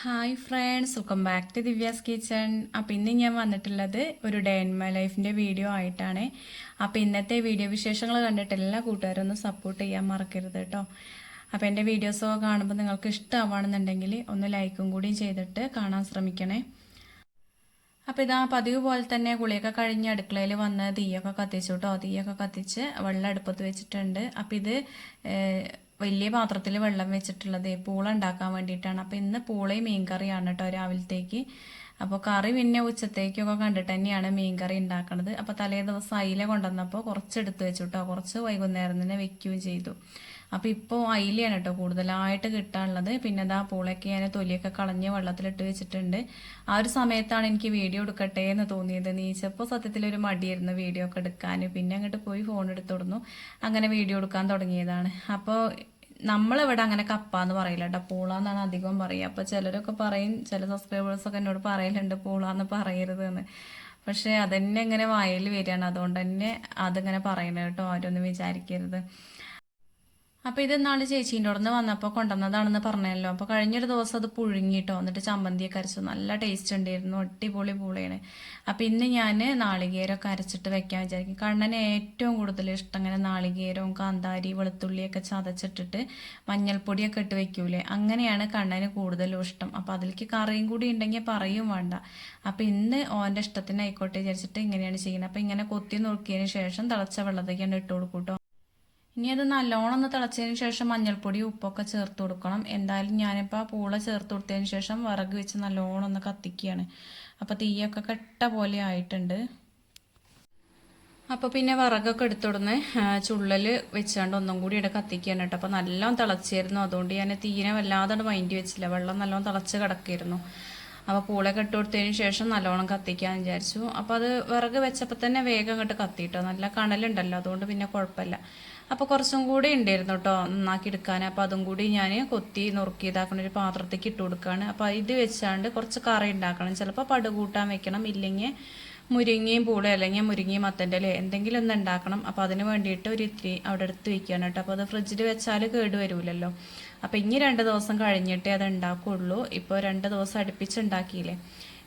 Hi friends welcome back to Divya's kitchen അപ്പം ഇന്ന് ഞാൻ വന്നിട്ടുള്ളത് ഒരു ഡേ ഇൻ മൈ ലൈഫിന്റെ വീഡിയോ ആയിട്ടാണ്. അപ്പം ഇന്നത്തെ വീഡിയോ വിശേഷങ്ങൾ കണ്ടിട്ട് എല്ലാ കൂട്ടുകാരും ഒന്ന് സപ്പോർട്ട് ചെയ്യാൻ മറക്കരുത് കേട്ടോ. അപ്പം എന്റെ വീഡിയോസൊക്കെ കാണുമ്പോൾ നിങ്ങൾക്ക് ഇഷ്ടമാണെന്നുണ്ടെങ്കിൽ ഒന്ന് ലൈക്കും കൂടിയും ചെയ്തിട്ട് കാണാൻ ശ്രമിക്കണേ. അപ്പോൾ ഇതാ പതിവ് പോലെ തന്നെ കുളിയൊക്കെ കഴിഞ്ഞ് അടുക്കളയിൽ വന്ന് തീയൊക്കെ കത്തിച്ചു കേട്ടോ. തീയൊക്കെ കത്തിച്ച് വെള്ളം അടുപ്പത്ത് വെച്ചിട്ടുണ്ട്. അപ്പം ഇത് വലിയ പാത്രത്തിൽ വെള്ളം വെച്ചിട്ടുള്ളത് പൂള ഉണ്ടാക്കാൻ വേണ്ടിയിട്ടാണ്. അപ്പോൾ ഇന്ന് പൂളയും മീൻകറിയാണ് കേട്ടോ രാവിലത്തേക്ക്. അപ്പോൾ കറി പിന്നെ ഉച്ചത്തേക്കൊക്കെ കണ്ടിട്ട് തന്നെയാണ് മീൻകറി ഉണ്ടാക്കുന്നത് അപ്പോൾ തലേ ദിവസം അയില കൊണ്ടുവന്നപ്പോൾ കുറച്ച് എടുത്ത് വെച്ചു കേട്ടോ കുറച്ച് വൈകുന്നേരം തന്നെ വെക്കുകയും ചെയ്തു. അപ്പോൾ ഇപ്പോൾ അയിലയാണ് കേട്ടോ കൂടുതലായിട്ട് കിട്ടാനുള്ളത്. പിന്നെ അതാ പൂളൊക്കെ ഞാൻ തൊലിയൊക്കെ കളഞ്ഞ് വെള്ളത്തിലിട്ട് വെച്ചിട്ടുണ്ട്. ആ ഒരു സമയത്താണ് എനിക്ക് വീഡിയോ എടുക്കട്ടെ എന്ന് തോന്നിയത്. നീച്ചപ്പോൾ സത്യത്തിൽ ഒരു മടിയായിരുന്നു വീഡിയോ ഒക്കെ എടുക്കാൻ പിന്നെ അങ്ങോട്ട് പോയി ഫോൺ എടുത്തോടുന്നു അങ്ങനെ വീഡിയോ എടുക്കാൻ തുടങ്ങിയതാണ്. അപ്പോൾ നമ്മളിവിടെ അങ്ങനെ കപ്പ എന്ന് പറയില്ല കേട്ടോ പൂള എന്നാണ് അധികം പറയുക അപ്പോൾ ചിലരൊക്കെ പറയും ചില സബ്സ്ക്രൈബേഴ്സൊക്കെ എന്നോട് പറയലുണ്ട് പൂള എന്ന് പറയരുത് എന്ന്. പക്ഷേ അതന്നെ ഇങ്ങനെ വായിൽ വരികയാണ്. അതുകൊണ്ട് തന്നെ അതിങ്ങനെ പറയണ കേട്ടോ ആരൊന്നും വിചാരിക്കരുത്. അപ്പോൾ ഇത് നാളെ ചേച്ചീന്റെ അവിടെ നിന്ന് വന്നപ്പോൾ കൊണ്ടുവന്നതാണെന്ന് പറഞ്ഞല്ലോ. അപ്പോൾ കഴിഞ്ഞൊരു ദിവസം അത് പുഴുങ്ങിട്ടോ എന്നിട്ട് ചമ്മന്തിയൊക്കെ അരച്ചു. നല്ല ടേസ്റ്റ് ഉണ്ടായിരുന്നു അടിപൊളി പൂളയാണ്. അപ്പോൾ ഇന്ന് ഞാൻ നാളികേരമൊക്കെ അരച്ചിട്ട് വെക്കാൻ വിചാരിക്കും. കണ്ണന് ഏറ്റവും കൂടുതൽ ഇഷ്ടം അങ്ങനെ നാളികേരവും കാന്താരി വെളുത്തുള്ളിയൊക്കെ ചതച്ചിട്ടിട്ട് മഞ്ഞൾപ്പൊടിയൊക്കെ ഇട്ട് വെക്കൂലേ? അങ്ങനെയാണ് കണ്ണന് കൂടുതലും ഇഷ്ടം. അപ്പോൾ അതിലേക്ക് കറിയും കൂടി ഉണ്ടെങ്കിൽ പറയും വേണ്ട. അപ്പോൾ ഇന്ന് ഓന്റെ ഇഷ്ടത്തിനായിക്കോട്ടെ വിചാരിച്ചിട്ട് ഇങ്ങനെയാണ് ചെയ്യുന്നത്. അപ്പോൾ ഇങ്ങനെ കൊത്തി നുറുക്കിയതിന് ശേഷം തിളച്ച വെള്ളത്തേക്കാണ് ഇട്ട് കൊടുക്കും കേട്ടോ. ഇനി അത് നല്ലോണം ഒന്ന് തിളച്ചതിന് ശേഷം മഞ്ഞൾപ്പൊടി ഉപ്പൊക്കെ ചേർത്ത് കൊടുക്കണം. എന്തായാലും ഞാനിപ്പോൾ പൂള ചേർത്ത് കൊടുത്തതിന് ശേഷം വിറക് വെച്ച് നല്ലോണം ഒന്ന് കത്തിക്കുകയാണ്. അപ്പോൾ തീയൊക്കെ കെട്ട പോലെ ആയിട്ടുണ്ട്. അപ്പോൾ പിന്നെ വിറകൊക്കെ എടുത്തോടുന്ന് ചുള്ളൽ വെച്ചാണ്ട് ഒന്നും കൂടി ഇവിടെ കത്തിക്കുകയാണ് കേട്ടോ. അപ്പോൾ നല്ലോണം തിളച്ചായിരുന്നു അതുകൊണ്ട് ഞാൻ തീരെ വല്ലാതെ മൈൻഡ് വെച്ചില്ല വെള്ളം നല്ലോണം തിളച്ച് കിടക്കായിരുന്നു അപ്പോൾ പൂളൊക്കെ ഇട്ട് കൊടുത്തതിന് ശേഷം നല്ലോണം കത്തിക്കാമെന്ന് വിചാരിച്ചു. അപ്പോൾ അത് വിറക് വെച്ചപ്പോൾ തന്നെ വേഗം അങ്ങോട്ട് കത്തിയിട്ടോ നല്ല കണലുണ്ടല്ലോ. അതുകൊണ്ട് പിന്നെ കുഴപ്പമില്ല. അപ്പോൾ കുറച്ചും കൂടി ഉണ്ടായിരുന്നു കേട്ടോ നന്നാക്കി എടുക്കാൻ. അപ്പോൾ അതും കൂടി ഞാൻ കൊത്തി നുറുക്കി ഒരു പാത്രത്തേക്ക് ഇട്ട് കൊടുക്കുകയാണ് അപ്പോൾ ഇത് വെച്ചാണ്ട് കുറച്ച് കറി ഉണ്ടാക്കണം. ചിലപ്പോൾ പടുകൂട്ടാൻ വെക്കണം. ഇല്ലെങ്കിൽ മുരിങ്ങയും പൂള അല്ലെങ്കിൽ മുരിങ്ങയും മത്തന്റെ അല്ലേ എന്തെങ്കിലും ഒന്ന് ഉണ്ടാക്കണം. അപ്പോൾ അതിന് വേണ്ടിയിട്ട് ഒരു ഇത്തിരി അവിടെ എടുത്ത് വെക്കുകയാണ് കേട്ടോ അപ്പോൾ അത് ഫ്രിഡ്ജിൽ വെച്ചാൽ കേട് വരൂലല്ലോ. അപ്പോൾ ഇനി രണ്ട് ദിവസം കഴിഞ്ഞിട്ടേ അത് ഉണ്ടാക്കുള്ളൂ. ഇപ്പോൾ രണ്ട് ദിവസം അടുപ്പിച്ച് ഉണ്ടാക്കിയില്ലേ?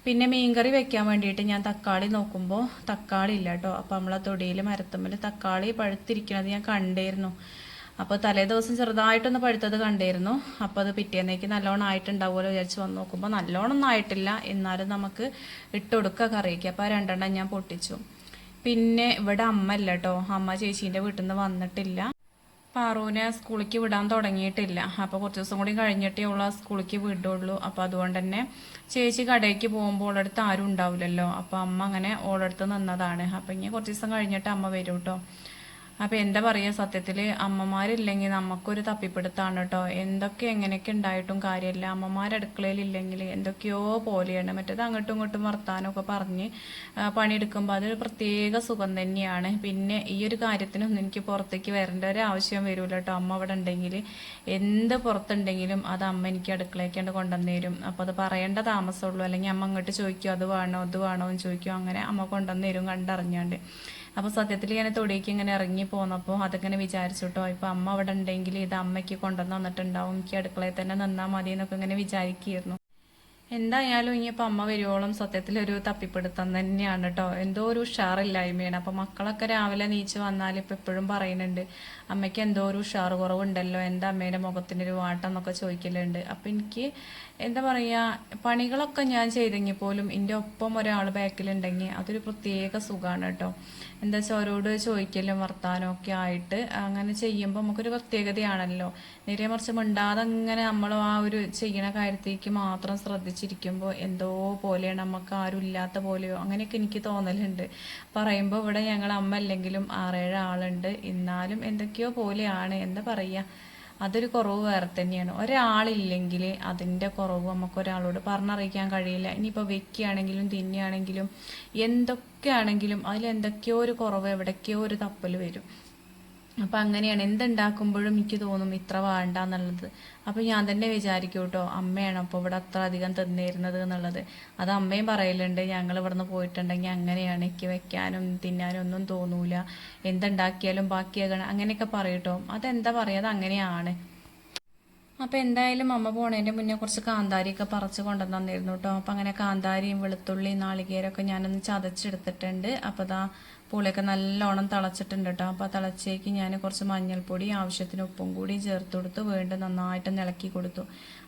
പിന്നെ മീൻകറി വെക്കാൻ വേണ്ടിയിട്ട് ഞാൻ തക്കാളി നോക്കുമ്പോൾ തക്കാളി ഇല്ല കേട്ടോ അപ്പോൾ നമ്മളെ തൊടിയിൽ മരത്തുമ്പിൽ തക്കാളി പഴുത്തിരിക്കണത് ഞാൻ കണ്ടായിരുന്നു അപ്പോൾ തലേ ദിവസം ചെറുതായിട്ടൊന്ന് പഴുത്തത് കണ്ടായിരുന്നു അപ്പോൾ അത് പിറ്റേന്നേക്ക് നല്ലോണം ആയിട്ടുണ്ടാവുമല്ലോ വിചാരിച്ച് വന്ന് നോക്കുമ്പോൾ നല്ലോണം ഒന്നും ആയിട്ടില്ല. എന്നാലും നമുക്ക് ഇട്ട് കൊടുക്കുക കറിക്ക് അപ്പോൾ രണ്ടെണ്ണം ഞാൻ പൊട്ടിച്ചു. പിന്നെ ഇവിടെ അമ്മ ഇല്ല കേട്ടോ അമ്മ ചേച്ചീന്റെ വീട്ടിൽ നിന്ന് വന്നിട്ടില്ല. പാറുവിനെ സ്കൂളിലേക്ക് വിടാൻ തുടങ്ങിയിട്ടില്ല. അപ്പോൾ കുറച്ച് ദിവസം കൂടി കഴിഞ്ഞിട്ടേ ഉള്ള സ്കൂളിലേക്ക് വിടുള്ളൂ. അപ്പോൾ അതുകൊണ്ട് തന്നെ ചേച്ചി കടയ്ക്ക് പോകുമ്പോൾ ഓളടുത്ത് ആരും ഉണ്ടാവില്ലല്ലോ. അപ്പോൾ അമ്മ അങ്ങനെ ഓളടുത്ത് നിന്നതാണ്. അപ്പോൾ ഇനി കുറച്ച് ദിവസം കഴിഞ്ഞിട്ട് അമ്മ വരും കേട്ടോ അപ്പോൾ എന്താ പറയുക സത്യത്തിൽ അമ്മമാരില്ലെങ്കിൽ നമുക്കൊരു തപ്പിപ്പിടുത്താണ് കേട്ടോ എന്തൊക്കെ എങ്ങനെയൊക്കെ ഉണ്ടായിട്ടും കാര്യമില്ല. അമ്മമാർ അടുക്കളയിലില്ലെങ്കിൽ എന്തൊക്കെയോ പോലെയാണ്. മറ്റേത് അങ്ങോട്ടും ഇങ്ങോട്ടും വർത്താനമൊക്കെ പറഞ്ഞ് പണിയെടുക്കുമ്പോൾ അതൊരു പ്രത്യേക സുഖം തന്നെയാണ്. പിന്നെ ഈ ഒരു കാര്യത്തിനൊന്നും എനിക്ക് പുറത്തേക്ക് വരേണ്ട ഒരു ആവശ്യം വരില്ല കേട്ടോ അമ്മ അവിടെ ഉണ്ടെങ്കിൽ എന്ത് പുറത്തുണ്ടെങ്കിലും അത് അമ്മ എനിക്ക് അടുക്കളയ്ക്കാണ്ട് കൊണ്ടുവന്ന് തരും അപ്പോൾ അത് പറയേണ്ട താമസമുള്ളൂ. അല്ലെങ്കിൽ അമ്മ അങ്ങോട്ട് ചോദിക്കും അത് വേണോ അത് വേണോ എന്ന് ചോദിക്കും. അങ്ങനെ അമ്മ കൊണ്ടുവന്ന് തരും കണ്ടറിഞ്ഞാണ്ട്. അപ്പോൾ സത്യത്തിൽ ഇങ്ങനെ തൊടിയേക്ക് ഇങ്ങനെ ഇറങ്ങി പോന്നപ്പോൾ അതിങ്ങനെ വിചാരിച്ചു കേട്ടോ ഇപ്പം അമ്മ അവിടെ ഉണ്ടെങ്കിൽ ഇത് അമ്മയ്ക്ക് കൊണ്ടുവന്ന് വന്നിട്ടുണ്ടാവും എനിക്ക് അടുക്കളയിൽ തന്നെ നിന്നാൽ മതി എന്നൊക്കെ ഇങ്ങനെ വിചാരിക്കുകയായിരുന്നു. എന്തായാലും ഇനിയിപ്പോൾ അമ്മ വരുവോളം സത്യത്തിൽ ഒരു തപ്പിപ്പിടുത്തം തന്നെയാണ് കേട്ടോ എന്തോ ഒരു ഉഷാറില്ലായ്മയാണ്. അപ്പോൾ മക്കളൊക്കെ രാവിലെ നീച്ച് വന്നാൽ ഇപ്പൊ എപ്പോഴും പറയുന്നുണ്ട് അമ്മയ്ക്ക് എന്തോ ഒരു ഉഷാറ് കുറവുണ്ടല്ലോ എന്താ അമ്മയുടെ മുഖത്തിനൊരു വാട്ടം എന്നൊക്കെ ചോദിക്കലുണ്ട്. അപ്പം എനിക്ക് എന്താ പറയുക പണികളൊക്കെ ഞാൻ ചെയ്തെങ്കിൽ പോലും എന്റെ ഒപ്പം ഒരാൾ ബാക്കിലുണ്ടെങ്കിൽ അതൊരു പ്രത്യേക സുഖമാണ് കേട്ടോ. എന്താ വെച്ചാൽ അവരോട് ചോദിക്കലും വർത്താനം ഒക്കെ ആയിട്ട് അങ്ങനെ ചെയ്യുമ്പോൾ നമുക്കൊരു പ്രത്യേകതയാണല്ലോ. നേരെ മറിച്ച് മിണ്ടാതെ അങ്ങനെ നമ്മൾ ആ ഒരു ചെയ്യണ കാര്യത്തേക്ക് മാത്രം ശ്രദ്ധിച്ചിരിക്കുമ്പോൾ എന്തോ പോലെയാണ് നമുക്ക് ആരും ഇല്ലാത്ത പോലെയോ അങ്ങനെയൊക്കെ എനിക്ക് തോന്നലുണ്ട്. പറയുമ്പോൾ ഇവിടെ ഞങ്ങൾ അമ്മ അല്ലെങ്കിലും ആറേഴ് ആളുണ്ട്. എന്നാലും എന്തൊക്കെയോ പോലെയാണ്. എന്താ പറയുക അതൊരു കുറവ് വേറെ തന്നെയാണ്. ഒരാളില്ലെങ്കിൽ അതിന്റെ കുറവ് നമുക്ക് ഒരാളോട് പറഞ്ഞറിയിക്കാൻ കഴിയില്ല. ഇനിയിപ്പോൾ വെക്കുകയാണെങ്കിലും തിന്നുകയാണെങ്കിലും എന്തൊക്കെയാണെങ്കിലും അതിൽ എന്തൊക്കെയോ ഒരു കുറവ് എവിടേക്കോ ഒരു തപ്പൽ വരും. അപ്പം അങ്ങനെയാണ്. എന്തുണ്ടാക്കുമ്പോഴും എനിക്ക് തോന്നും ഇത്ര വേണ്ട എന്നുള്ളത് അപ്പം ഞാൻ തന്നെ വിചാരിക്കും കേട്ടോ അമ്മയാണ് അപ്പോൾ ഇവിടെ അത്ര അധികം തന്നിരുന്നത് എന്നുള്ളത്. അത് അമ്മയും പറയലുണ്ട്. ഞങ്ങൾ ഇവിടുന്ന് പോയിട്ടുണ്ടെങ്കിൽ അങ്ങനെയാണ്. എനിക്ക് വെക്കാനും തിന്നാനും ഒന്നും തോന്നൂല. എന്തുണ്ടാക്കിയാലും ബാക്കിയാകണം അങ്ങനെയൊക്കെ പറയട്ടോ അതെന്താ പറയുക അത് അങ്ങനെയാണ്. അപ്പോൾ എന്തായാലും അമ്മ പോണതിന്റെ മുന്നേ കുറച്ച് കാന്താരിയൊക്കെ പറിച്ച് കൊണ്ടുവന്നിരുന്നു കേട്ടോ അപ്പോൾ അങ്ങനെ കാന്താരിയും വെളുത്തുള്ളിയും നാളികേരമൊക്കെ ഞാനൊന്ന് ചതച്ചെടുത്തിട്ടുണ്ട്. അപ്പോൾ ദാ പുളിയൊക്കെ നല്ലോണം തിളച്ചിട്ടുണ്ട് കേട്ടോ അപ്പോൾ തിളച്ചേക്ക് ഞാൻ കുറച്ച് മഞ്ഞൾപ്പൊടി ആവശ്യത്തിന് ഉപ്പും കൂടി ചേർത്ത് കൊടുത്ത്. വീണ്ടും നന്നായിട്ട് ഇളക്കി കൊടുത്തു.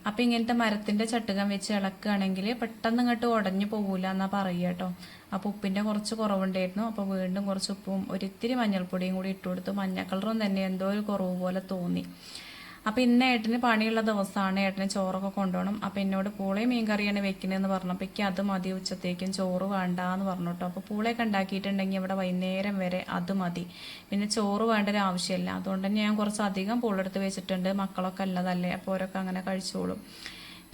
അപ്പോൾ ഇങ്ങനത്തെ മരത്തിന്റെ ചട്ടുകം വെച്ച് ഇളക്കുകയാണെങ്കിൽ പെട്ടെന്ന് ഇങ്ങോട്ട് ഉടഞ്ഞു പോകില്ല എന്നാ പറയുക കേട്ടോ. അപ്പോൾ ഉപ്പിന്റെ കുറച്ച് കുറവുണ്ടായിരുന്നു. അപ്പോൾ വീണ്ടും കുറച്ച് ഉപ്പും ഒരിത്തിരി മഞ്ഞൾപ്പൊടിയും കൂടി ഇട്ട് കൊടുത്തു. മഞ്ഞ കളറും തന്നെ എന്തോ ഒരു കുറവ് പോലെ തോന്നി. അപ്പോൾ ഇന്ന് ഏട്ടന് പണിയുള്ള ദിവസമാണ്. ഏട്ടന് ചോറൊക്കെ കൊണ്ടുപോകണം. അപ്പൊ എന്നോട് പൂളയും മീൻ കറിയാണ് വെക്കണതെന്ന് പറഞ്ഞപ്പോൾ എനിക്ക് അത് മതി ഉച്ചത്തേക്കും. ചോറ് വേണ്ട എന്ന് പറഞ്ഞു കേട്ടോ. അപ്പോൾ പൂളയൊക്കെ ഉണ്ടാക്കിയിട്ടുണ്ടെങ്കിൽ ഇവിടെ വൈകുന്നേരം വരെ അത് മതി. പിന്നെ ചോറ് വേണ്ട ഒരു ആവശ്യമില്ല. അതുകൊണ്ട് തന്നെ ഞാൻ കുറച്ചധികം പൂളെടുത്ത് വെച്ചിട്ടുണ്ട്. മക്കളൊക്കെ അല്ലതല്ലേ അപ്പോൾ ഓരൊക്കെ അങ്ങനെ കഴിച്ചോളും.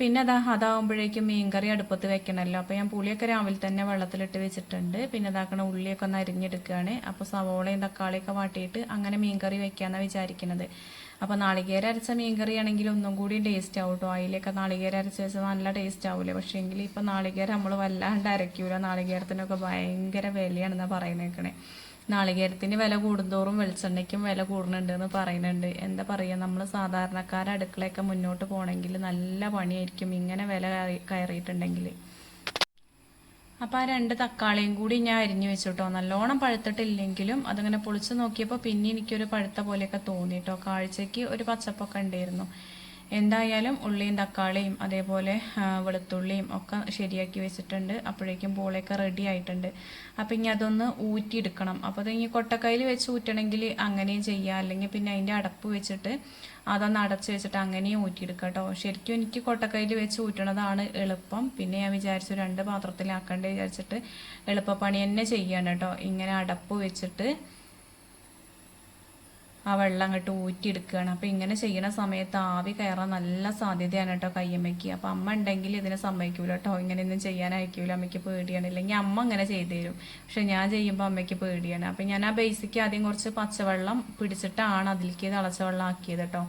പിന്നെ അതാ അതാവുമ്പോഴേക്കും മീൻകറി അടുപ്പത്ത് വെക്കണമല്ലോ അപ്പോൾ ഞാൻ പുളിയൊക്കെ രാവിലെ തന്നെ വെള്ളത്തിലിട്ട് വെച്ചിട്ടുണ്ട്. പിന്നെ ഇതാക്കണ ഉള്ളിയൊക്കെ ഒന്ന് അരിഞ്ഞെടുക്കുകയാണ് അപ്പോൾ സവോളയും തക്കാളിയൊക്കെ വാട്ടിയിട്ട് അങ്ങനെ മീൻകറി വെക്കാമെന്നാണ് വിചാരിക്കുന്നത് അപ്പോൾ നാളികേര അരച്ച മീൻകറി ആണെങ്കിൽ ഒന്നും കൂടി ടേസ്റ്റ് ആവും കേട്ടോ അതിലൊക്കെ നാളികേര അരച്ച വെച്ചാൽ നല്ല ടേസ്റ്റ് ആവില്ലേ പക്ഷേ എങ്കിൽ ഇപ്പോൾ നാളികേരം നമ്മൾ വല്ലാണ്ട് അരയ്ക്കൂല നാളികേരത്തിനൊക്കെ ഭയങ്കര വിലയാണെന്നാണ് പറയുന്നേക്കണേ. നാളികേരത്തിന് വില കൂടുന്തോറും വെളിച്ചെണ്ണയ്ക്കും വില കൂടുന്നുണ്ട് എന്ന് പറയുന്നുണ്ട്. എന്താ പറയുക നമ്മൾ സാധാരണക്കാർ അടുക്കളയൊക്കെ മുന്നോട്ട് പോകണമെങ്കിൽ നല്ല പണിയായിരിക്കും. ഇങ്ങനെ വില കയറിയിട്ടുണ്ടെങ്കിൽ അപ്പോൾ ആ രണ്ട് തക്കാളിയും കൂടി ഞാൻ അരിഞ്ഞു വെച്ചു നല്ലോണം പഴുത്തിട്ടില്ലെങ്കിലും അതിങ്ങനെ പൊളിച്ച് നോക്കിയപ്പോൾ പിന്നെ എനിക്കൊരു പഴുത്ത പോലെയൊക്കെ തോന്നി കേട്ടോ കാഴ്ചയ്ക്ക് ഒരു പച്ചപ്പൊക്കെ ഉണ്ടായിരുന്നു. എന്തായാലും ഉള്ളിയും തക്കാളിയും അതേപോലെ വെളുത്തുള്ളിയും ഒക്കെ ശരിയാക്കി വെച്ചിട്ടുണ്ട്. അപ്പോഴേക്കും പോളയൊക്കെ റെഡി ആയിട്ടുണ്ട്. അപ്പം ഇനി അതൊന്ന് ഊറ്റിയെടുക്കണം. അപ്പോൾ അത് ഇനി കൊട്ടക്കൈയിൽ വെച്ച് ഊറ്റണമെങ്കിൽ അങ്ങനെയും ചെയ്യാം. അല്ലെങ്കിൽ പിന്നെ അതിന്റെ അടപ്പ് വെച്ചിട്ട് അതൊന്ന് അടച്ച് വെച്ചിട്ട് അങ്ങനെയും ഊറ്റിയെടുക്കുക കേട്ടോ ശരിക്കും എനിക്ക് കൊട്ടക്കൈയിൽ വെച്ച് ഊറ്റണതാണ് എളുപ്പം. പിന്നെ ഞാൻ വിചാരിച്ചു രണ്ട് പാത്രത്തിലാക്കണ്ടേ വിചാരിച്ചിട്ട് എളുപ്പപ്പണി തന്നെ ചെയ്യാണ് കേട്ടോ. ഇങ്ങനെ അടപ്പ് വെച്ചിട്ട് ആ വെള്ളം അങ്ങോട്ട് ഊറ്റിയെടുക്കുകയാണ് അപ്പോൾ ഇങ്ങനെ ചെയ്യുന്ന സമയത്ത് ആവി കയറാൻ നല്ല സാധ്യതയാണ് കേട്ടോ കയ്യമ്മയ്ക്ക്. അപ്പോൾ അമ്മ ഉണ്ടെങ്കിൽ ഇതിനെ സമ്മതിക്കൂല കേട്ടോ ഇങ്ങനെയൊന്നും ചെയ്യാനായിരിക്കൂല അമ്മയ്ക്ക് പേടിയാണ്. ഇല്ലെങ്കിൽ അമ്മ അങ്ങനെ ചെയ്തു തരും പക്ഷെ ഞാൻ ചെയ്യുമ്പോൾ അമ്മയ്ക്ക് പേടിയാണ്. അപ്പം ഞാൻ ആ ബേസിക്ക് ആദ്യം കുറച്ച് പച്ചവെള്ളം പിടിച്ചിട്ടാണ് അതിലേക്ക് തിളച്ച വെള്ളം ആക്കിയത് കേട്ടോ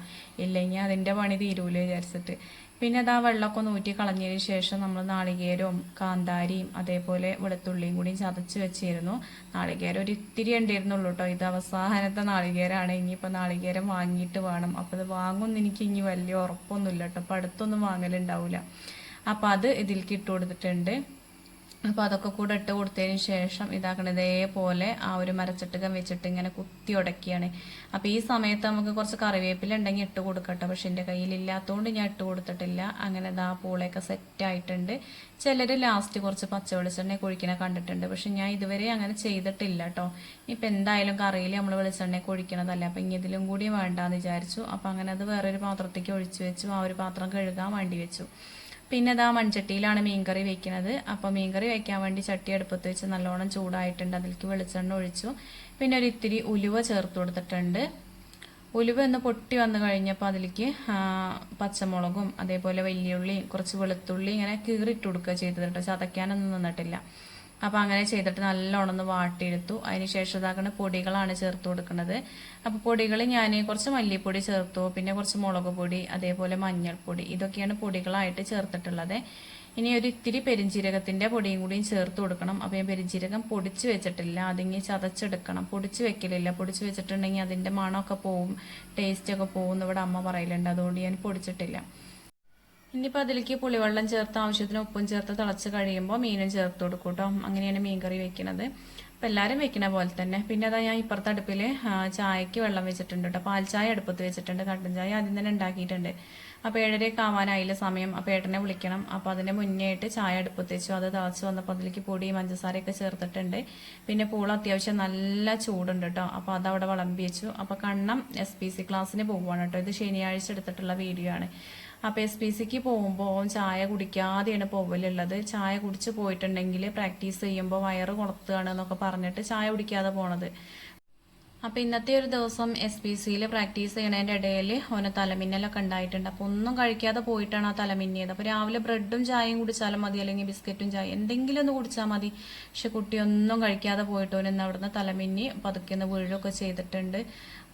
ഇല്ലെങ്കിൽ അതിന്റെ പണി തീരൂല വിചാരിച്ചിട്ട്. പിന്നെ അത് ആ വെള്ളമൊക്കെ ഊറ്റി കളഞ്ഞതിന് ശേഷം നമ്മൾ നാളികേരവും കാന്താരിയും അതേപോലെ വെളുത്തുള്ളിയും കൂടി ചതച്ച് വെച്ചിരുന്നു. നാളികേരം ഒരു ഇത്തിരി ഉണ്ടായിരുന്നുള്ളൂ കേട്ടോ ഇത് അവസാനത്തെ നാളികേരമാണ് ഇനിയിപ്പോൾ നാളികേരം വാങ്ങിയിട്ട് വേണം. അപ്പോൾ അത് വാങ്ങുമെന്ന് എനിക്ക് ഇനി വലിയ ഉറപ്പൊന്നുമില്ല കേട്ടോ അപ്പോൾ അടുത്തൊന്നും വാങ്ങലുണ്ടാവില്ല അപ്പോൾ അത് ഇതിലേക്ക് ഇട്ട് കൊടുത്തിട്ടുണ്ട്. അപ്പോൾ അതൊക്കെ കൂടെ ഇട്ട് കൊടുത്തതിന് ശേഷം ഇതാക്കണം ഇതേപോലെ ആ ഒരു മരച്ചട്ടുകം വെച്ചിട്ട് ഇങ്ങനെ കുത്തി ഉടക്കിയാണ്. അപ്പോൾ ഈ സമയത്ത് നമുക്ക് കുറച്ച് കറിവേപ്പില ഉണ്ടെങ്കിൽ ഇട്ട് കൊടുക്കട്ടെ. പക്ഷെ എന്റെ കയ്യിലില്ലാത്തതുകൊണ്ട് ഞാൻ ഇട്ട് കൊടുത്തിട്ടില്ല. അങ്ങനെ ഇതാ പൂളയൊക്കെ സെറ്റ് ആയിട്ടുണ്ട്. ചിലർ ലാസ്റ്റ് കുറച്ച് പച്ച വെളിച്ചെണ്ണ ഒഴിക്കണ കണ്ടിട്ടുണ്ട്. പക്ഷെ ഞാൻ ഇതുവരെ അങ്ങനെ ചെയ്തിട്ടില്ല കേട്ടോ ഇപ്പം എന്തായാലും കറിയിൽ നമ്മൾ വെളിച്ചെണ്ണ കുഴിക്കണതല്ല. അപ്പം ഇനി ഇതിലും കൂടി വേണ്ടാന്ന് വിചാരിച്ചു. അപ്പം അങ്ങനെ അത് വേറൊരു പാത്രത്തേക്ക് ഒഴിച്ചു വെച്ചു. ആ ഒരു പാത്രം കഴുകാൻ വേണ്ടി വെച്ചു. പിന്നെ ഇതാ മൺചട്ടിയിലാണ് മീൻകറി വെക്കുന്നത്. അപ്പോൾ മീൻകറി വെക്കാൻ വേണ്ടി ചട്ടി അടുപ്പത്ത് വെച്ച് നല്ലോണം ചൂടായിട്ടുണ്ട്. അതിലേക്ക് വെളിച്ചെണ്ണ ഒഴിച്ചു. പിന്നെ ഒരു ഇത്തിരി ഉലുവ ചേർത്ത് കൊടുത്തിട്ടുണ്ട്. ഉലുവ ഒന്ന് പൊട്ടി വന്നു കഴിഞ്ഞപ്പോൾ അതിലേക്ക് പച്ചമുളകും അതേപോലെ വലിയുള്ളിയും കുറച്ച് വെളുത്തുള്ളി ഇങ്ങനെ കീറിയിട്ട് കൊടുക്കുക ചെയ്തത് കേട്ടോ. ചതയ്ക്കാനൊന്നും നിന്നിട്ടില്ല. അപ്പോൾ അങ്ങനെ ചെയ്തിട്ട് നല്ലോണം ഒന്ന് വാട്ടിയെടുത്തു. അതിന് ശേഷം ഇതാക്കുന്ന പൊടികളാണ് ചേർത്ത് കൊടുക്കുന്നത്. അപ്പോൾ പൊടികൾ ഞാൻ കുറച്ച് മല്ലിപ്പൊടി ചേർത്തു. പിന്നെ കുറച്ച് മുളക് പൊടി അതേപോലെ മഞ്ഞൾപ്പൊടി ഇതൊക്കെയാണ് പൊടികളായിട്ട് ചേർത്തിട്ടുള്ളത്. ഇനി ഒരു ഇത്തിരി പെരിഞ്ചീരകത്തിന്റെ പൊടിയും കൂടിയും ചേർത്ത് കൊടുക്കണം. അപ്പോൾ ഞാൻ പെരിഞ്ചീരകം പൊടിച്ച് വെച്ചിട്ടില്ല. അതിങ്ങി ചതച്ചെടുക്കണം. പൊടിച്ച് വെക്കലില്ല. പൊടിച്ച് വെച്ചിട്ടുണ്ടെങ്കിൽ അതിന്റെ മണമൊക്കെ പോവും. ടേസ്റ്റൊക്കെ പോകും എന്ന് ഇവിടെ അമ്മ പറയലുണ്ട്. അതുകൊണ്ട് ഞാൻ പൊടിച്ചിട്ടില്ല. ഇനിയിപ്പോൾ അതിലേക്ക് പുളിവെള്ളം ചേർത്ത് ആവശ്യത്തിന് ഉപ്പും ചേർത്ത് തിളച്ച് കഴിയുമ്പോൾ മീനും ചേർത്ത് കൊടുക്കും കേട്ടോ അങ്ങനെയാണ് മീൻ കറി വെക്കുന്നത് അപ്പം എല്ലാവരും വെക്കുന്ന പോലെ തന്നെ. പിന്നെ അതാ ഞാൻ ഇപ്പുറത്തെ അടുപ്പിൽ ചായക്ക് വെള്ളം വെച്ചിട്ടുണ്ട് കേട്ടോ പാൽ ചായ അടുപ്പത്ത് വെച്ചിട്ടുണ്ട്. കട്ടൻ ചായ ആദ്യം തന്നെ ഉണ്ടാക്കിയിട്ടുണ്ട്. അപ്പോൾ ഏഴരയൊക്കെ ആവാനായില്ല സമയം. അപ്പോൾ ഏട്ടനെ വിളിക്കണം. അപ്പോൾ അതിന്റെ മുന്നേ ആയിട്ട് ചായ അടുപ്പത്ത് വെച്ചു. അത് തിളച്ച് വന്നപ്പോൾ അതിലേക്ക് പൊടി പഞ്ചസാരയൊക്കെ ചേർത്തിട്ടുണ്ട്. പിന്നെ പൂള അത്യാവശ്യം നല്ല ചൂടുണ്ട് കേട്ടോ അപ്പോൾ അതവിടെ വിളമ്പി വെച്ചു. അപ്പോൾ കണ്ണം എസ് പി സി ക്ലാസ്സിന് പോവുകയാണ് കേട്ടോ ഇത് ശനിയാഴ്ച എടുത്തിട്ടുള്ള വീഡിയോ ആണ്. അപ്പോൾ എസ് പി സിക്ക് പോകുമ്പോൾ ചായ കുടിക്കാതെയാണ് പോവലുള്ളത്. ചായ കുടിച്ച് പോയിട്ടുണ്ടെങ്കിൽ പ്രാക്ടീസ് ചെയ്യുമ്പോൾ വയറ് കൊളത്തുകയാണ് എന്നൊക്കെ പറഞ്ഞിട്ട് ചായ കുടിക്കാതെ പോണത്. അപ്പോൾ ഇന്നത്തെ ഒരു ദിവസം എസ് പി സിയിൽ പ്രാക്ടീസ് ചെയ്യണതിന്റെ ഇടയിൽ ഓന് തലമിന്നലൊക്കെ ഉണ്ടായിട്ടുണ്ട്. അപ്പോൾ ഒന്നും കഴിക്കാതെ പോയിട്ടാണ് ആ തലമിന്നിയത്. അപ്പോൾ രാവിലെ ബ്രെഡും ചായയും കുടിച്ചാലും മതി അല്ലെങ്കിൽ ബിസ്ക്കറ്റും ചായ എന്തെങ്കിലും ഒന്ന് കുടിച്ചാൽ മതി. പക്ഷെ കുട്ടി ഒന്നും കഴിക്കാതെ പോയിട്ട് ഓൻ അവിടുന്ന് തലമിന്നി പതുക്കെ ഒന്ന് വീഴുകയൊക്കെ ചെയ്തിട്ടുണ്ട്.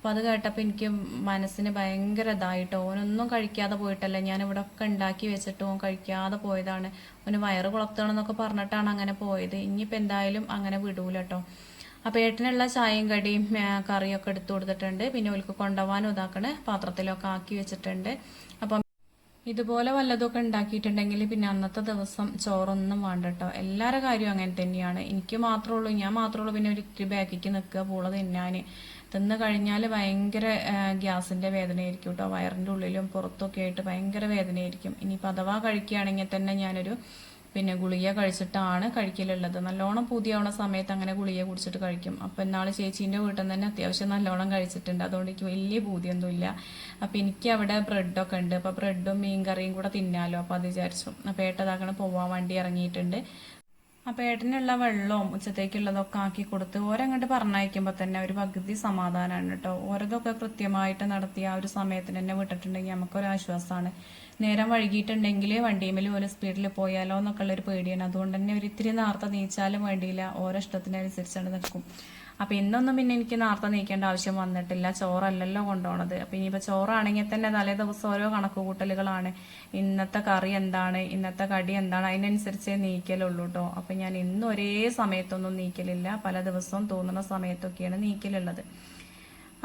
അപ്പോൾ അത് കേട്ടപ്പോൾ എനിക്ക് മനസ്സിന് ഭയങ്കര ഇതായിട്ടോ ഓനൊന്നും കഴിക്കാതെ പോയിട്ടല്ല. ഞാൻ ഇവിടെ ഒക്കെ ഉണ്ടാക്കി വെച്ചിട്ട് ഓൻ കഴിക്കാതെ പോയതാണ്. ഓന് വയറ് കുളത്തണമെന്നൊക്കെ പറഞ്ഞിട്ടാണ് അങ്ങനെ പോയത്. ഇനിയിപ്പോൾ എന്തായാലും അങ്ങനെ വിടൂല കേട്ടോ അപ്പോൾ ഏട്ടനുള്ള ചായയും കടിയും കറിയൊക്കെ എടുത്തു കൊടുത്തിട്ടുണ്ട്. പിന്നെ ഓൽക്ക് കൊണ്ടുപോകാനും ഇതാക്കണ്. പാത്രത്തിലൊക്കെ ആക്കി വെച്ചിട്ടുണ്ട്. അപ്പം ഇതുപോലെ വല്ലതൊക്കെ ഉണ്ടാക്കിയിട്ടുണ്ടെങ്കിൽ പിന്നെ അന്നത്തെ ദിവസം ചോറൊന്നും വേണ്ട കേട്ടോ എല്ലാവരുടെ കാര്യവും അങ്ങനെ തന്നെയാണ്. എനിക്ക് മാത്രമേ ഉള്ളൂ ഞാൻ മാത്രമേ ഉള്ളൂ പിന്നെ ഒരിക്കലും ബാക്കിക്ക് നിൽക്കുക പൂള തിന്നാൻ. തിന്ന് കഴിഞ്ഞാൽ ഭയങ്കര ഗ്യാസിന്റെ വേദനയായിരിക്കും കേട്ടോ വയറിന്റെ ഉള്ളിലും പുറത്തൊക്കെ ആയിട്ട് ഭയങ്കര വേദനയായിരിക്കും. ഇനിയിപ്പോൾ അഥവാ കഴിക്കുകയാണെങ്കിൽ തന്നെ ഞാനൊരു പിന്നെ ഗുളിക കഴിച്ചിട്ടാണ് കഴിക്കലുള്ളത്. നല്ലോണം പുതിയാവണ സമയത്ത് അങ്ങനെ ഗുളിക കുടിച്ചിട്ട് കഴിക്കും. അപ്പം എന്നാൾ ചേച്ചീന്റെ വീട്ടിൽ നിന്ന് തന്നെ അത്യാവശ്യം നല്ലോണം കഴിച്ചിട്ടുണ്ട്. അതുകൊണ്ട് എനിക്ക് വലിയ പൂതിയൊന്നുമില്ല. അപ്പം എനിക്ക് അവിടെ ബ്രെഡൊക്കെ ഉണ്ട്. അപ്പോൾ ബ്രെഡും മീൻ കറിയും കൂടെ തിന്നാലോ? അപ്പോൾ അത് വിചാരിച്ചു. അപ്പോൾ ഏട്ടതാക്കണം പോവാൻ വണ്ടി ഇറങ്ങിയിട്ടുണ്ട്. അപ്പോൾ ഏട്ടനുള്ള വെള്ളവും ഉച്ചത്തേക്കുള്ളതൊക്കെ ആക്കി കൊടുത്ത് ഓരങ്ങോട്ട് പറഞ്ഞയക്കുമ്പോൾ തന്നെ ഒരു പകുതി സമാധാനമാണ് കേട്ടോ ഓരോതൊക്കെ കൃത്യമായിട്ട് നടത്തി ആ ഒരു സമയത്തിന് തന്നെ വിട്ടിട്ടുണ്ടെങ്കിൽ നമുക്കൊരു ആശ്വാസമാണ് നേരം വൈകിട്ടുണ്ടെങ്കിൽ വണ്ടിമേൽ പോലെ സ്പീഡിൽ പോയാലോ എന്നൊക്കെ ഉള്ളൊരു പേടിയാണ്. അതുകൊണ്ട് തന്നെ ഒരു ഇത്തിരി നീച്ചാലും വേണ്ടിയില്ല. ഓരോ ഇഷ്ടത്തിനനുസരിച്ചാണ് നിൽക്കും അപ്പൊ ഇന്നൊന്നും പിന്നെ എനിക്ക് നേരത്തെ നീക്കേണ്ട ആവശ്യം വന്നിട്ടില്ല. ചോറല്ലല്ലോ കൊണ്ടുപോണത് അപ്പൊ ഇനിയിപ്പോ ചോറാണെങ്കിൽ തന്നെ തലേ ദിവസം ഓരോ കണക്ക് കൂട്ടലുകളാണ് ഇന്നത്തെ കറി എന്താണ്? ഇന്നത്തെ കടി എന്താണ്? അതിനനുസരിച്ചേ നീക്കലുള്ളൂ കേട്ടോ അപ്പൊ ഞാൻ ഇന്ന് ഒരേ സമയത്തൊന്നും നീക്കലില്ല. പല ദിവസവും തോന്നുന്ന സമയത്തൊക്കെയാണ് നീക്കലുള്ളത്.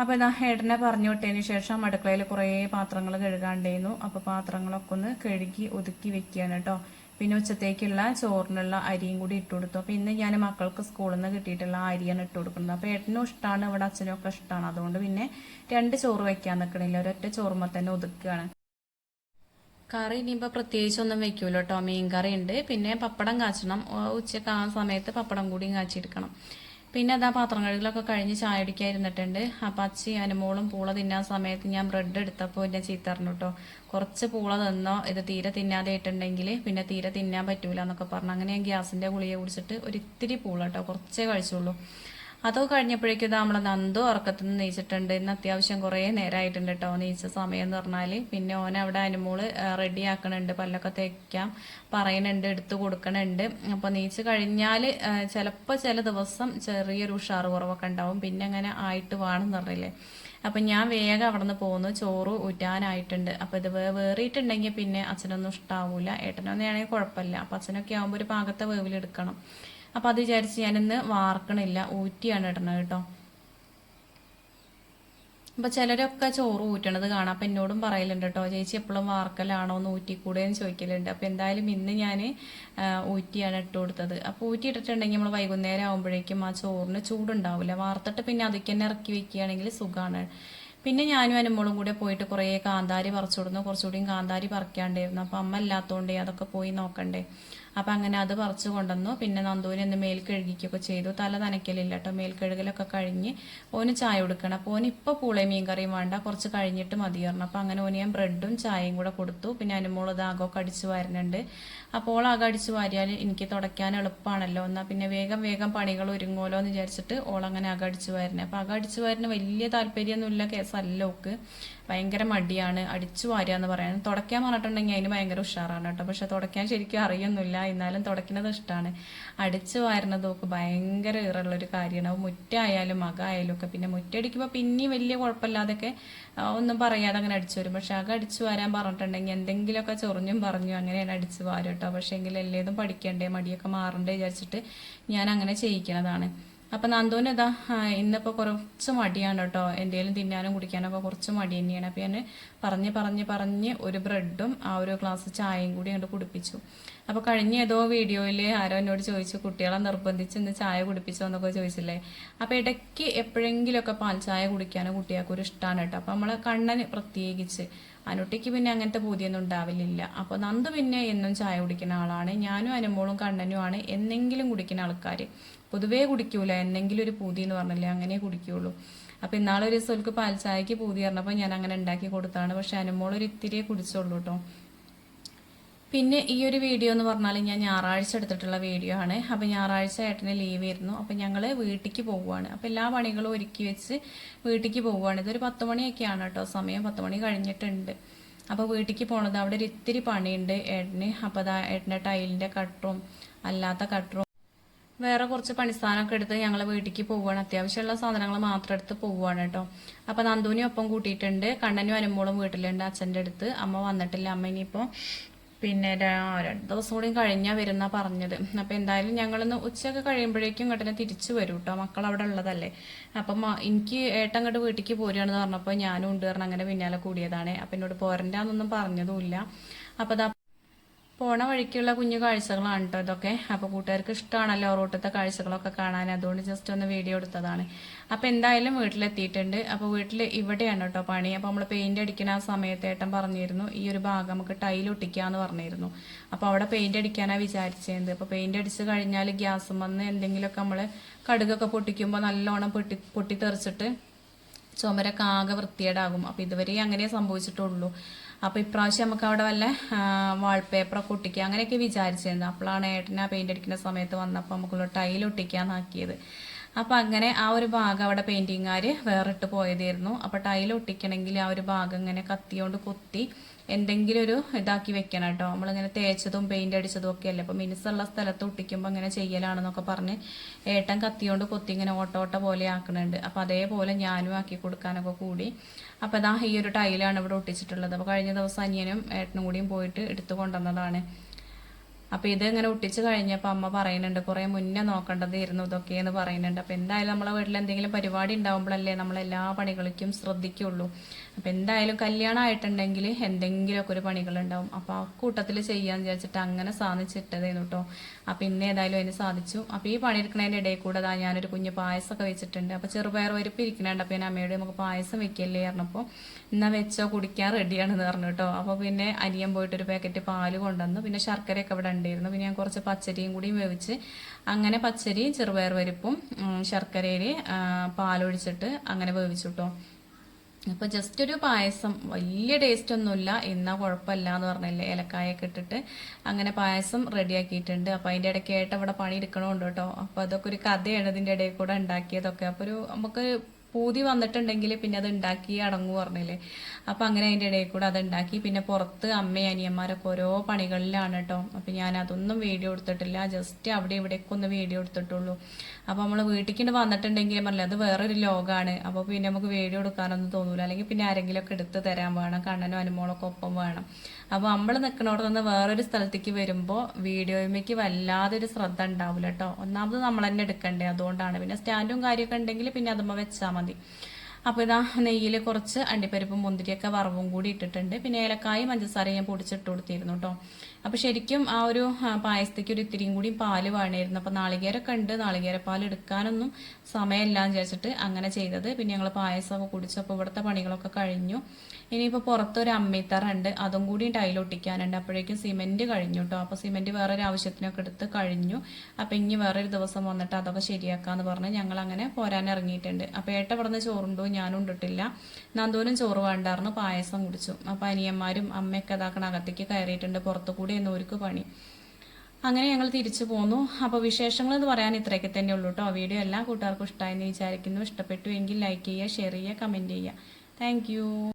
അപ്പോൾ ഇതാ ഏട്ടനെ പറഞ്ഞു വിട്ടതിന് ശേഷം അടുക്കളയിൽ കുറേ പാത്രങ്ങൾ കഴുകാണ്ടായിരുന്നു അപ്പോൾ പാത്രങ്ങളൊക്കെ ഒന്ന് കഴുകി ഒതുക്കി വെക്കുകയാണ് കേട്ടോ പിന്നെ ഉച്ചത്തേക്കുള്ള ചോറിനുള്ള അരിയും കൂടി ഇട്ട് കൊടുത്തു. അപ്പോൾ ഇന്ന് ഞാൻ മക്കൾക്ക് സ്കൂളിൽ നിന്ന് കിട്ടിയിട്ടുള്ള അരിയാണ് ഇട്ട് കൊടുക്കുന്നത്. അപ്പോൾ ഏട്ടനും ഇഷ്ടമാണ് ഇവിടെ അച്ഛനും ഒക്കെ ഇഷ്ടമാണ് അതുകൊണ്ട് പിന്നെ രണ്ട് ചോറ് വെക്കാൻ നിൽക്കണില്ല ഒരൊറ്റ ചോറുമ്പോൾ തന്നെ ഒതുക്കുകയാണ്. കറി ഇനിയിപ്പോൾ പ്രത്യേകിച്ചൊന്നും വെക്കൂല കേട്ടോ. മീൻ കറി ഉണ്ട്. പിന്നെ പപ്പടം കാച്ചണം. ഉച്ചയ്ക്ക് ആ സമയത്ത് പപ്പടം കൂടിയും കാച്ചിയെടുക്കണം. പിന്നെ അതാ പാത്രം കഴുകലൊക്കെ കഴിഞ്ഞ് ചായ അടിക്കാൻ ഇരുന്നിട്ടുണ്ട്. അപ്പം അച്ചി അനുമോളും പൂള തിന്നാൻ സമയത്ത് ഞാൻ ബ്രെഡ് എടുത്തപ്പോൾ എന്നെ ചീത്തറിഞ്ഞു കേട്ടോ കുറച്ച് പൂള തിന്നോ ഇത് തീരെ തിന്നാതെ ഇട്ടുണ്ടെങ്കിൽ പിന്നെ തീരെ തിന്നാൻ പറ്റൂല എന്നൊക്കെ പറഞ്ഞു. അങ്ങനെ ഞാൻ ഗ്യാസിന്റെ ഗുളിക കുടിച്ചിട്ട് ഒരിത്തിരി പൂള കേട്ടോ കുറച്ചേ കഴിച്ചുള്ളൂ. അതൊക്കെ കഴിഞ്ഞപ്പോഴേക്കും നമ്മളെ നന്ദു ഉറക്കത്തിൽ നിന്ന് നീച്ചിട്ടുണ്ട്. ഇന്ന് അത്യാവശ്യം കുറേ നേരമായിട്ടുണ്ട് കേട്ടോ നീച്ച സമയം എന്ന് പറഞ്ഞാൽ പിന്നെ ഓൻ അവിടെ അനുമോൾ റെഡി ആക്കണുണ്ട്. പല്ലൊക്കെ തേക്കാം പറയണുണ്ട് എടുത്തു കൊടുക്കണുണ്ട്. അപ്പോൾ നീച്ച് കഴിഞ്ഞാൽ ചിലപ്പോൾ ചില ദിവസം ചെറിയൊരു ഉഷാറ് കുറവൊക്കെ ഉണ്ടാവും. പിന്നെ അങ്ങനെ ആയിട്ട് വേണമെന്ന് പറഞ്ഞില്ലേ. അപ്പൊ ഞാൻ വേഗം അവിടെ നിന്ന് പോകുന്നു ചോറ് ഊറ്റാനായിട്ടുണ്ട്. അപ്പൊ ഇത് വേ വേറിയിട്ടുണ്ടെങ്കിൽ പിന്നെ അച്ഛനൊന്നും ഇഷ്ടാവൂല. ഏട്ടനൊന്നും ആണെങ്കിൽ കുഴപ്പമില്ല. അപ്പൊ അച്ഛനൊക്കെ ആകുമ്പോൾ ഒരു പാകത്തെ വേവിലെടുക്കണം. അപ്പം അത് വിചാരിച്ച് ഞാനിന്ന് വാർക്കണില്ല. ഊറ്റിയാണ് ഇടണത് കേട്ടോ. അപ്പൊ ചിലരൊക്കെ ചോറ് ഊറ്റണത് കാണാം. അപ്പൊ എന്നോടും പറയലുണ്ട് കേട്ടോ ചേച്ചി എപ്പോഴും വാർക്കലാണോ എന്ന് ഊറ്റിക്കൂടെയെന്ന് ചോദിക്കലുണ്ട്. അപ്പൊ എന്തായാലും ഇന്ന് ഞാൻ ഊറ്റിയാണ് ഇട്ട് കൊടുത്തത്. അപ്പൊ ഊറ്റി ഇട്ടിട്ടുണ്ടെങ്കിൽ നമ്മൾ വൈകുന്നേരം ആകുമ്പോഴേക്കും ആ ചോറിന് ചൂടുണ്ടാവില്ല വാർത്തിട്ട് പിന്നെ അതിക്ക് തന്നെ ഇറക്കി വെക്കുകയാണെങ്കിൽ സുഖമാണ് പിന്നെ ഞാനും അനുമോളും കൂടെ പോയിട്ട് കുറേ കാന്താരി പറിച്ചു കൊടുന്നു. കുറച്ചുകൂടിയും കാന്താരി പറിക്കാണ്ടായിരുന്നു. അപ്പം അമ്മ ഇല്ലാത്തതുകൊണ്ടേ അതൊക്കെ പോയി നോക്കണ്ടേ. അപ്പം അങ്ങനെ അത് പറിച്ചു കൊണ്ടുവന്നു. പിന്നെ നന്ദൂരി ഒന്ന് മേൽ കഴുകിക്കൊക്കെ ചെയ്തു. തല നനയ്ക്കലില്ല കേട്ടോ മേൽ കഴുകലൊക്കെ കഴിഞ്ഞ് ഓന് ചായ കൊടുക്കണം. അപ്പോൾ ഓന് ഇപ്പോൾ പൂളയും മീൻ കറിയും വേണ്ട. കുറച്ച് കഴിഞ്ഞിട്ട് മതി പറഞ്ഞു. അപ്പം അങ്ങനെ ഓന് ഞാൻ ബ്രെഡും ചായയും കൂടെ കൊടുത്തു. പിന്നെ അനുമോൾ ഇതാകൊക്കെ അടിച്ചു വരുന്നുണ്ട്. അപ്പോൾ ആകെ അടിച്ചു വാരിയാൽ എനിക്ക് തുടയ്ക്കാൻ എളുപ്പമാണല്ലോ. എന്നാൽ പിന്നെ വേഗം വേഗം പണികൾ ഒരുങ്ങുമല്ലോ എന്ന് വിചാരിച്ചിട്ട് ഓൾ അങ്ങനെ അക അടിച്ചു വരുന്നത് അപ്പം ആകെ അടിച്ചു വരുന്ന വലിയ താല്പര്യമൊന്നുമില്ല. കേസല്ല ഓക്ക് ഭയങ്കര മടിയാണ്. അടിച്ചു വാരുക എന്ന് പറയുന്നത് തുടയ്ക്കാൻ പറഞ്ഞിട്ടുണ്ടെങ്കിൽ അതിന് ഭയങ്കര ഉഷാറാണ് കേട്ടോ പക്ഷെ തുടയ്ക്കാൻ ശരിക്കും അറിയൊന്നുമില്ല. എന്നാലും തുടയ്ക്കുന്നത് ഇഷ്ടമാണ് അടിച്ചു വാരുന്നത് ഒക്കെ ഭയങ്കര ഇറുള്ളൊരു കാര്യമാണ്. മുറ്റായാലും മക ആയാലും ഒക്കെ. പിന്നെ മുറ്റടിക്കുമ്പോൾ പിന്നെയും വലിയ കുഴപ്പമില്ലാതൊക്കെ ഒന്നും പറയാതെ അങ്ങനെ അടിച്ചു വരും. പക്ഷെ അക അടിച്ചു വരാൻ പറഞ്ഞിട്ടുണ്ടെങ്കിൽ എന്തെങ്കിലുമൊക്കെ ചൊറിഞ്ഞും പറഞ്ഞു അങ്ങനെയാണ് അടിച്ചു വാരും കേട്ടോ. പക്ഷേ എങ്കിൽ എല്ലേതും പഠിക്കണ്ടേ മടിയൊക്കെ മാറണ്ടേ വിചാരിച്ചിട്ട് ഞാൻ അങ്ങനെ ചെയ്യിക്കണതാണ്. അപ്പം നന്ദുവിന് ഇതാ ഇന്നിപ്പോൾ കുറച്ച് മടിയാണ് കേട്ടോ. എന്തെങ്കിലും തിന്നാനും കുടിക്കാനൊക്കെ കുറച്ച് മടി തന്നെയാണ്. അപ്പം ഞാൻ പറഞ്ഞ് പറഞ്ഞ് പറഞ്ഞ് ഒരു ബ്രെഡും ആ ഒരു ഗ്ലാസ് ചായയും കൂടി അങ്ങോട്ട് കുടിപ്പിച്ചു. അപ്പോൾ കഴിഞ്ഞ ഏതോ വീഡിയോയിൽ ആരോ എന്നോട് ചോദിച്ചു കുട്ടികളെ നിർബന്ധിച്ച് ഇന്ന് ചായ കുടിപ്പിച്ചോ എന്നൊക്കെ ചോദിച്ചില്ലേ. അപ്പോൾ ഇടയ്ക്ക് എപ്പോഴെങ്കിലുമൊക്കെ പാൽ ചായ കുടിക്കാനോ കുട്ടികൾക്ക് ഒരു ഇഷ്ടമാണ് കേട്ടോ. അപ്പോൾ നമ്മളെ കണ്ണന് പ്രത്യേകിച്ച് അനുട്ടിക്ക് പിന്നെ അങ്ങനത്തെ പൂതിയൊന്നും ഉണ്ടാവില്ല അപ്പോൾ നന്ദു പിന്നെ എന്നും ചായ കുടിക്കുന്ന ആളാണ്. ഞാനും അനുമോളും കണ്ണനുമാണ് എന്നെങ്കിലും കുടിക്കുന്ന ആൾക്കാർ പൊതുവേ കുടിക്കൂല. എന്തെങ്കിലും ഒരു പൂതി എന്ന് പറഞ്ഞില്ലേ അങ്ങനെ കുടിക്കുള്ളൂ. അപ്പൊ ഇന്നാളൊരു ദിവസം പാൽ പാൽച്ചായക്ക് പൂതി പറഞ്ഞപ്പോൾ ഞാൻ അങ്ങനെ ഉണ്ടാക്കി കൊടുത്താണ്. പക്ഷെ അനുമോൾ ഒരു ഇത്തിരിയെ കുടിച്ചുള്ളൂ കേട്ടോ പിന്നെ ഈ ഒരു വീഡിയോ എന്ന് പറഞ്ഞാൽ ഞാൻ ഞായറാഴ്ച എടുത്തിട്ടുള്ള വീഡിയോ ആണ്. അപ്പോൾ ഞായറാഴ്ച ഏട്ടന് ലീവ് ആയിരുന്നു. അപ്പോൾ ഞങ്ങൾ വീട്ടിലേക്ക് പോവുകയാണ് അപ്പോൾ എല്ലാ പണികളും ഒരുക്കി വെച്ച് വീട്ടിലേക്ക് പോവുകയാണ് ഇതൊരു പത്ത് മണിയൊക്കെയാണ് കേട്ടോ സമയം പത്ത് മണി കഴിഞ്ഞിട്ടുണ്ട്. അപ്പോൾ വീട്ടിലേക്ക് പോണത് അവിടെ ഒരു ഇത്തിരി പണിയുണ്ട് ഏട്ടന്. അപ്പോൾ അതാ ഏട്ടന്റെ ടൈലിന്റെ കട്ടറും അല്ലാത്ത കട്ടറും വേറെ കുറച്ച് പണിസ്ഥാനമൊക്കെ എടുത്ത് ഞങ്ങൾ വീട്ടിലേക്ക് പോവുകയാണ്. അത്യാവശ്യമുള്ള സാധനങ്ങൾ മാത്രം എടുത്ത് പോവുകയാണ് കേട്ടോ. അപ്പോൾ നന്ദുവിനെ ഒപ്പം കൂട്ടിയിട്ടുണ്ട്. കണ്ണനും അനുമോളും വീട്ടിലുണ്ട് അച്ഛന്റെ അടുത്ത്. അമ്മ വന്നിട്ടില്ല. അമ്മ ഇനിയിപ്പോൾ പിന്നെ രണ്ട് ദിവസം കൂടി കഴിഞ്ഞാൽ വരുന്ന പറഞ്ഞത്. അപ്പം എന്തായാലും ഞങ്ങളിന്ന് ഉച്ചയൊക്കെ കഴിയുമ്പോഴേക്കും ഇങ്ങോട്ട് തിരിച്ചു വരും കേട്ടോ. മക്കൾ അവിടെ ഉള്ളതല്ലേ. അപ്പം എനിക്ക് ഏട്ടൻ അങ്ങോട്ട് വീട്ടിലേക്ക് പോരുകയാണെന്ന് പറഞ്ഞപ്പോൾ ഞാനും ഉണ്ട് കാരണം അങ്ങനെ പിന്നാലെ കൂടിയതാണ്. അപ്പം എന്നോട് പോരണ്ടാന്നൊന്നും പറഞ്ഞതുമില്ല അപ്പം അതാ പോണ വഴിക്കുള്ള കുഞ്ഞു കാഴ്ചകളാണ് കേട്ടോ ഇതൊക്കെ. അപ്പോൾ കൂട്ടുകാർക്ക് ഇഷ്ടമാണല്ലോ റോട്ടത്തെ കാഴ്ചകളൊക്കെ കാണാൻ. അതുകൊണ്ട് ജസ്റ്റ് ഒന്ന് വീഡിയോ എടുത്തതാണ്. അപ്പോൾ എന്തായാലും വീട്ടിലെത്തിയിട്ടുണ്ട്. അപ്പോൾ വീട്ടിൽ ഇവിടെയാണ് കേട്ടോ പണി. അപ്പോൾ നമ്മൾ പെയിന്റ് അടിക്കുന്ന ആ സമയത്ത് ഏട്ടൻ പറഞ്ഞിരുന്നു ഈ ഒരു ഭാഗം നമുക്ക് ടൈൽ ഒട്ടിക്കാന്ന് പറഞ്ഞിരുന്നു. അപ്പോൾ അവിടെ പെയിന്റ് അടിക്കാനാണ് വിചാരിച്ചത് അപ്പോൾ പെയിന്റ് അടിച്ച് കഴിഞ്ഞാൽ ഗ്യാസും വന്ന് എന്തെങ്കിലുമൊക്കെ നമ്മൾ കടുകൊക്കെ പൊട്ടിക്കുമ്പോൾ നല്ലോണം പൊട്ടി പൊട്ടിത്തെറിച്ചിട്ട് ചുമരൊക്കെ ആകെ വൃത്തിയേടാകും അപ്പോൾ ഇതുവരെ അങ്ങനെ സംഭവിച്ചിട്ടുള്ളൂ. അപ്പോൾ ഇപ്രാവശ്യം നമുക്ക് അവിടെ വല്ല വാൾപേപ്പറൊക്കെ ഒട്ടിക്കുക അങ്ങനെയൊക്കെ വിചാരിച്ചിരുന്നു. അപ്പോഴാണ് ഏട്ടനാ പെയിന്റ് അടിക്കുന്ന സമയത്ത് വന്നപ്പോൾ നമുക്കുള്ള ടൈൽ ഒട്ടിക്കാന്നാക്കിയത്. അപ്പോൾ അങ്ങനെ ആ ഒരു ഭാഗം അവിടെ പെയിന്റിങ്ങുകാർ വേറിട്ട് പോയതായിരുന്നു. അപ്പോൾ ടൈൽ ഒട്ടിക്കണമെങ്കിൽ ആ ഒരു ഭാഗം ഇങ്ങനെ കത്തിയോണ്ട് കൊത്തി എന്തെങ്കിലും ഒരു ഇതാക്കി വെക്കണം കേട്ടോ. നമ്മളിങ്ങനെ തേച്ചതും പെയിന്റ് അടിച്ചതും ഒക്കെ അല്ലേ? അപ്പോൾ മിനുസുള്ള സ്ഥലത്ത് ഒട്ടിക്കുമ്പോൾ അങ്ങനെ ചെയ്യലാണെന്നൊക്കെ പറഞ്ഞ് ഏട്ടൻ കത്തിയോണ്ട് കൊത്തി ഇങ്ങനെ ഓട്ടോട്ട ഓട്ട പോലെ ആക്കണുണ്ട്. അപ്പോൾ അതേപോലെ ഞാനും ആക്കി കൊടുക്കാനൊക്കെ കൂടി. അപ്പോൾ ഇതാ ഈ ഒരു ടൈലാണ് ഇവിടെ ഒട്ടിച്ചിട്ടുള്ളത്. അപ്പോൾ കഴിഞ്ഞ ദിവസം അനിയനും ഏട്ടനും കൂടിയും പോയിട്ട് എടുത്തു കൊണ്ടുവന്നതാണ്. അപ്പോൾ ഇത് ഇങ്ങനെ ഒട്ടിച്ച് കഴിഞ്ഞപ്പോൾ അമ്മ പറയുന്നുണ്ട് കുറേ മുന്നേ നോക്കേണ്ടതായിരുന്നു ഇതൊക്കെ എന്ന് പറയുന്നുണ്ട്. അപ്പോൾ എന്തായാലും നമ്മളെ വീട്ടിൽ എന്തെങ്കിലും പരിപാടി ഉണ്ടാകുമ്പോഴല്ലേ നമ്മൾ എല്ലാ പണികൾക്കും ശ്രദ്ധിക്കുള്ളൂ. അപ്പോൾ എന്തായാലും കല്യാണം ആയിട്ടുണ്ടെങ്കിൽ എന്തെങ്കിലുമൊക്കെ ഒരു പണികളുണ്ടാവും. അപ്പോൾ ആ കൂട്ടത്തിൽ ചെയ്യാന്ന് വിചാരിച്ചിട്ട് അങ്ങനെ സാധിച്ചിട്ടതായിരുന്നു കേട്ടോ അപ്പോൾ ഇന്ന് ഏതായാലും അതിന് സാധിച്ചു. അപ്പോൾ ഈ പണി പണിയെടുക്കുന്നതിന്റെ ഇടയിൽ കൂടെ അതാ ഞാനൊരു കുഞ്ഞ് പായസമൊക്കെ വെച്ചിട്ടുണ്ട്. അപ്പോൾ ചെറുപയർ വരിപ്പ് ഇരിക്കുന്നുണ്ട് അപ്പോൾ ഞാൻ അമ്മയോട് നമുക്ക് പായസം വെക്കല്ലേ പറഞ്ഞപ്പോൾ എന്നാൽ വെച്ചോ കുടിക്കാൻ റെഡിയാണെന്ന് പറഞ്ഞു കേട്ടോ അപ്പോൾ പിന്നെ അനിയൻ പോയിട്ട് ഒരു പാക്കറ്റ് പാൽ കൊണ്ടുവന്നു. പിന്നെ ശർക്കരയൊക്കെ ഇവിടെ ഉണ്ടായിരുന്നു. പിന്നെ ഞാൻ കുറച്ച് പച്ചരിയും കൂടി വേവിച്ച് അങ്ങനെ പച്ചരി ചെറുപയർ പരിപ്പും ഉം, ശർക്കരയിൽ പാലൊഴിച്ചിട്ട് അങ്ങനെ വേവിച്ചു കേട്ടോ അപ്പോൾ ജസ്റ്റ് ഒരു പായസം വലിയ ടേസ്റ്റ് ഒന്നുമില്ല. എന്നാ കുഴപ്പമില്ല എന്ന് പറഞ്ഞില്ലേ ഏലക്കായൊക്കെ ഇട്ടിട്ട്. അങ്ങനെ പായസം റെഡിയാക്കിയിട്ടുണ്ട് അപ്പോൾ അതിന്റെ ഇടയ്ക്കായിട്ട് അവിടെ പണി എടുക്കണമുണ്ട് കേട്ടോ. അപ്പോൾ അതൊക്കെ ഒരു കഥയാണ് ഇതിന്റെ ഇടയിൽ കൂടെ ഉണ്ടാക്കിയതൊക്കെ. അപ്പോൾ ഒരു നമുക്ക് പൂതി വന്നിട്ടുണ്ടെങ്കിൽ പിന്നെ അത് ഉണ്ടാക്കി അടങ്ങു പറഞ്ഞില്ലേ. അപ്പം അങ്ങനെ അതിന്റെ ഇടയിൽ കൂടെ അത് ഉണ്ടാക്കി. പിന്നെ പുറത്ത് അമ്മയും അനിയന്മാരൊക്കെ ഓരോ പണികളിലാണ് കേട്ടോ അപ്പം ഞാൻ അതൊന്നും വീഡിയോ എടുത്തിട്ടില്ല. ജസ്റ്റ് അവിടെ ഇവിടെയൊക്കെ ഒന്ന് വീഡിയോ എടുത്തിട്ടുള്ളൂ. അപ്പോൾ നമ്മൾ വീട്ടിലേക്ക് വന്നിട്ടുണ്ടെങ്കിൽ പറഞ്ഞില്ല അത് വേറൊരു ലോകമാണ് അപ്പോൾ പിന്നെ നമുക്ക് വീഡിയോ എടുക്കാനൊന്നും തോന്നൂല. അല്ലെങ്കിൽ പിന്നെ ആരെങ്കിലുമൊക്കെ എടുത്ത് തരാൻ വേണം. കണ്ണനും അനുമോളൊക്കെ ഒപ്പം വേണം. അപ്പോൾ നമ്മൾ നിൽക്കണോട് നിന്ന് വേറൊരു സ്ഥലത്തേക്ക് വരുമ്പോൾ വീഡിയോയിലേക്ക് വല്ലാതെ ഒരു ശ്രദ്ധ ഉണ്ടാവില്ല കേട്ടോ ഒന്നാമത് നമ്മൾ തന്നെ എടുക്കണ്ടേ. അതുകൊണ്ടാണ്. പിന്നെ സ്റ്റാൻഡും കാര്യമൊക്കെ ഉണ്ടെങ്കിൽ പിന്നെ അതുമ്പോൾ വെച്ചാൽ മതി. അപ്പോൾ ഇതാ നെയ്യിൽ കുറച്ച് അണ്ടിപ്പരിപ്പും മുന്തിരിയൊക്കെ വറവും കൂടി ഇട്ടിട്ടുണ്ട്. പിന്നെ ഏലക്കായും പഞ്ചസാരയും ഞാൻ പൊടിച്ചിട്ട് കൊടുത്തിരുന്നു കേട്ടോ അപ്പോൾ ശരിക്കും ആ ഒരു പായസത്തേക്ക് ഒരു ഇത്തിരിയും കൂടി പാൽ വേണമായിരുന്നു. അപ്പോൾ നാളികേരമൊക്കെ ഉണ്ട്. നാളികേരപ്പാൽ എടുക്കാനൊന്നും സമയമില്ല എന്ന് വിചാരിച്ചിട്ട് അങ്ങനെ ചെയ്തത്. പിന്നെ ഞങ്ങൾ പായസമൊക്കെ കുടിച്ചപ്പോൾ ഇവിടുത്തെ പണികളൊക്കെ കഴിഞ്ഞു. ഇനിയിപ്പോൾ പുറത്തൊരു അമ്മിത്തറ ഉണ്ട്. അതും കൂടി ടൈൽ ഒട്ടിക്കാനുണ്ട്. അപ്പോഴേക്കും സിമെന്റ് കഴിഞ്ഞു കേട്ടോ. അപ്പോൾ സിമെന്റ് വേറൊരു ആവശ്യത്തിനൊക്കെ എടുത്ത് കഴിഞ്ഞു. അപ്പോൾ ഇനി വേറൊരു ദിവസം വന്നിട്ട് അതൊക്കെ ശരിയാക്കാന്ന് പറഞ്ഞ് ഞങ്ങൾ അങ്ങനെ പോരാൻ ഇറങ്ങിയിട്ടുണ്ട്. അപ്പോൾ ഏട്ട ഇവിടുന്ന് ചോറുണ്ടോ? ഞാനും ഉണ്ടിട്ടില്ല. നന്ദൂനും ചോറ് വേണ്ടായിരുന്നു. പായസം കുടിച്ചു. അപ്പോൾ അനിയന്മാരും അമ്മയൊക്കെ ഇതാക്കണ അകത്തേക്ക് കയറിയിട്ടുണ്ട്. പുറത്തു എന്നവർക്ക് പണി. അങ്ങനെ ഞങ്ങൾ തിരിച്ചു പോന്നു. അപ്പോൾ വിശേഷങ്ങൾ എന്ന് പറയാൻ ഇത്രയൊക്കെ തന്നെ ഉള്ളൂ കേട്ടോ വീഡിയോ എല്ലാ കൂട്ടുകാർക്കും ഇഷ്ടമായെന്ന് വിചാരിക്കുന്നു. ഇഷ്ടപ്പെട്ടു എങ്കിൽ ലൈക്ക് ചെയ്യുക ഷെയർ ചെയ്യുക കമന്റ് ചെയ്യുക. താങ്ക്